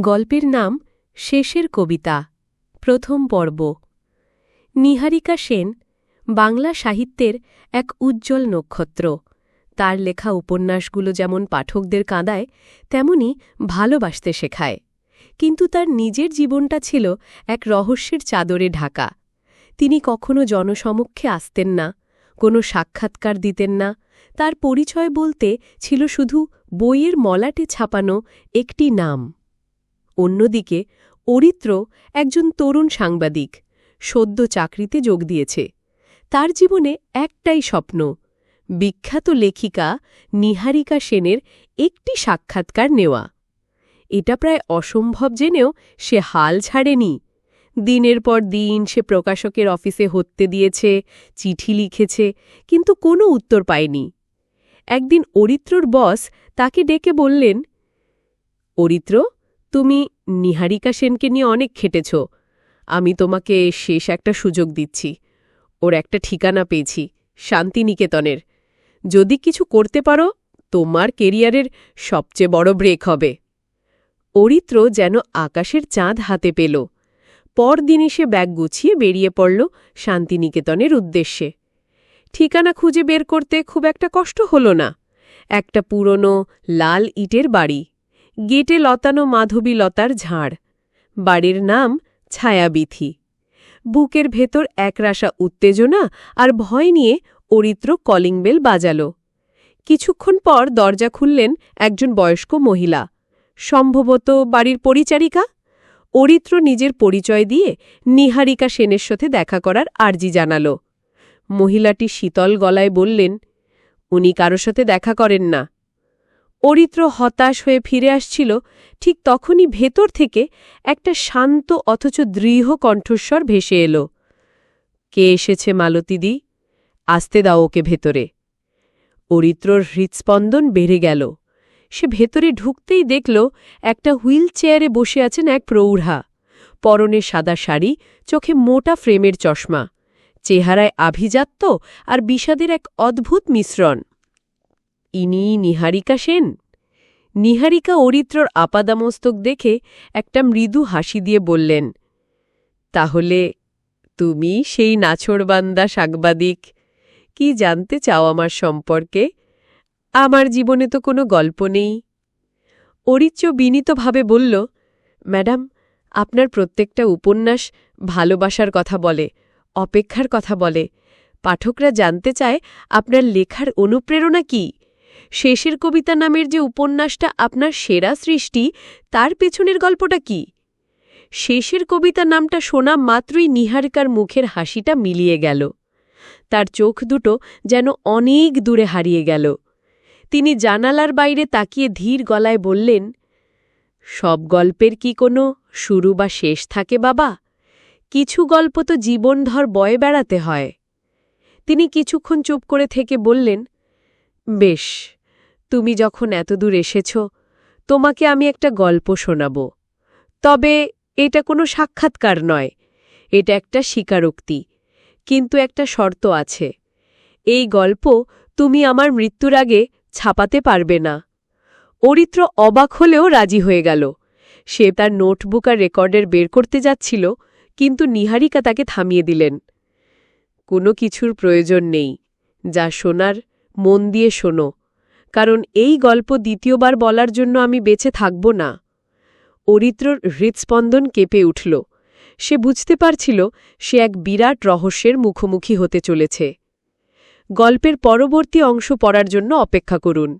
গল্পের নাম শেষের কবিতা, প্রথম পর্ব। নিহারিকা সেন বাংলা সাহিত্যের এক উজ্জ্বল নক্ষত্র। তার লেখা উপন্যাসগুলো যেমন পাঠকদের কাঁদায়, তেমনি ভালোবাসতে শেখায়। কিন্তু তার নিজের জীবনটা ছিল এক রহস্যের চাদরে ঢাকা। তিনি কখনো জনসমক্ষে আসতেন না, কোনো সাক্ষাৎকার দিতেন না। তার পরিচয় বলতে ছিল শুধু বইয়ের মলাটে ছাপানো একটি নাম। অন্যদিকে, অরিত্র একজন তরুণ সাংবাদিক, সদ্য চাকরিতে যোগ দিয়েছে। তার জীবনে একটাই স্বপ্ন, বিখ্যাত লেখিকা নিহারিকা সেনের একটি সাক্ষাৎকার নেওয়া। এটা প্রায় অসম্ভব জেনেও সে হাল ছাড়েনি। দিনের পর দিন সে প্রকাশকের অফিসে হত্যে দিয়েছে, চিঠি লিখেছে, কিন্তু কোনো উত্তর পায়নি। একদিন অরিত্রর বস তাকে ডেকে বললেন, অরিত্র তুমি নিহারিকা সেনকে নিয়ে অনেক খেটেছ। আমি তোমাকে শেষ একটা সুযোগ দিচ্ছি। ওর একটা ঠিকানা পেয়েছি, শান্তিনিকেতনের। যদি কিছু করতে পারো, তোমার কেরিয়ারের সবচেয়ে বড় ব্রেক হবে। অরিত্র যেন আকাশের চাঁদ হাতে পেল। পরদিনই সে ব্যাগ গুছিয়ে বেরিয়ে পড়ল শান্তিনিকেতনের উদ্দেশ্যে। ঠিকানা খুঁজে বের করতে খুব একটা কষ্ট হল না। একটা পুরনো লাল ইটের বাড়ি। গেটে লতানো মাধবী লতার ঝাড়। বাড়ির নাম ছায়াবিথি। বুকের ভেতর একরাশা উত্তেজনা আর ভয় নিয়ে অরিত্র কলিং বেল বাজাল। কিছুক্ষণ পর দরজা খুললেন একজন বয়স্ক মহিলা। সম্ভবত বাড়ির পরিচারিকা? অরিত্র নিজের পরিচয় দিয়ে নিহারিকা সেনের সাথে দেখা করার আর্জি জানাল। মহিলাটি শীতল গলায় বললেন, উনি কারও সাথে দেখা করেন না। অরিত্র হতাশ হয়ে ফিরে আসছিল, ঠিক তখনই ভেতর থেকে একটা শান্ত অথচ দৃঢ় কণ্ঠস্বর ভেসে এলো। কে এসেছে মালতীদি আসতে দাও ওকে ভেতরে। অরিত্রর হৃৎস্পন্দন বেড়ে গেল। সে ভেতরে ঢুকতেই দেখল একটা হুইল চেয়ারে বসে আছেন এক প্রৌঢ়া। পরনে সাদা শাড়ি, চোখে মোটা ফ্রেমের চশমা। চেহারায় আভিজাত্য আর বিষাদের এক অদ্ভুত মিশ্রণ। ইনি নিহারিকা সেন? নিহারিকা অরিত্রর আপাদামস্তক দেখে একটা মৃদু হাসি দিয়ে বললেন, তাহলে তুমি সেই নাছোড়বান্দা সাংবাদিক, কি জানতে চাও আমার সম্পর্কে? আমার জীবনে তো কোনো গল্প নেই। অরিত্র বিনীতভাবে বলল, ম্যাডাম, আপনার প্রত্যেকটা উপন্যাস ভালোবাসার কথা বলে, অপেক্ষার কথা বলে। পাঠকরা জানতে চায় আপনার লেখার অনুপ্রেরণা কি? শেষের কবিতা নামের যে উপন্যাসটা আপনার সেরা সৃষ্টি, তার পেছনের গল্পটা কি? শেষের কবিতা নামটা শোনা মাত্রই নিহারিকার মুখের হাসিটা মিলিয়ে গেল। তার চোখ দুটো যেন অনেক দূরে হারিয়ে গেল। তিনি জানালার বাইরে তাকিয়ে ধীর গলায় বললেন, সব গল্পের কি কোনো শুরু বা শেষ থাকে বাবা? কিছু গল্প তো জীবনধর বয়ে বেড়াতে হয়। তিনি কিছুক্ষণ চুপ করে থেকে বললেন, বেশ তুমি যখন এতদূর এসেছ, তোমাকে আমি একটা গল্প শোনাব। তবে এটা কোনো সাক্ষাৎকার নয়, এটা একটা স্বীকারোক্তি, কিন্তু একটা শর্ত আছে। এই গল্প তুমি আমার মৃত্যুর আগে ছাপাতে পারবে না। অরিত্র অবাক হলেও রাজি হয়ে গেল। সে তার নোটবুক আর রেকর্ডের বের করতে যাচ্ছিল, কিন্তু নিহারিকা তাকে থামিয়ে দিলেন। কোনো কিছুর প্রয়োজন নেই, যা শোনার মন দিয়ে শোনো। কারণ এই গল্প দ্বিতীয়বার বলার জন্য আমি বেঁচে থাকব না। অরিত্রর হৃৎস্পন্দন কেঁপে উঠল। সে বুঝতে পারছিল সে এক বিরাট রহস্যের মুখোমুখি হতে চলেছে। গল্পের পরবর্তী অংশ পড়ার জন্য অপেক্ষা করুন।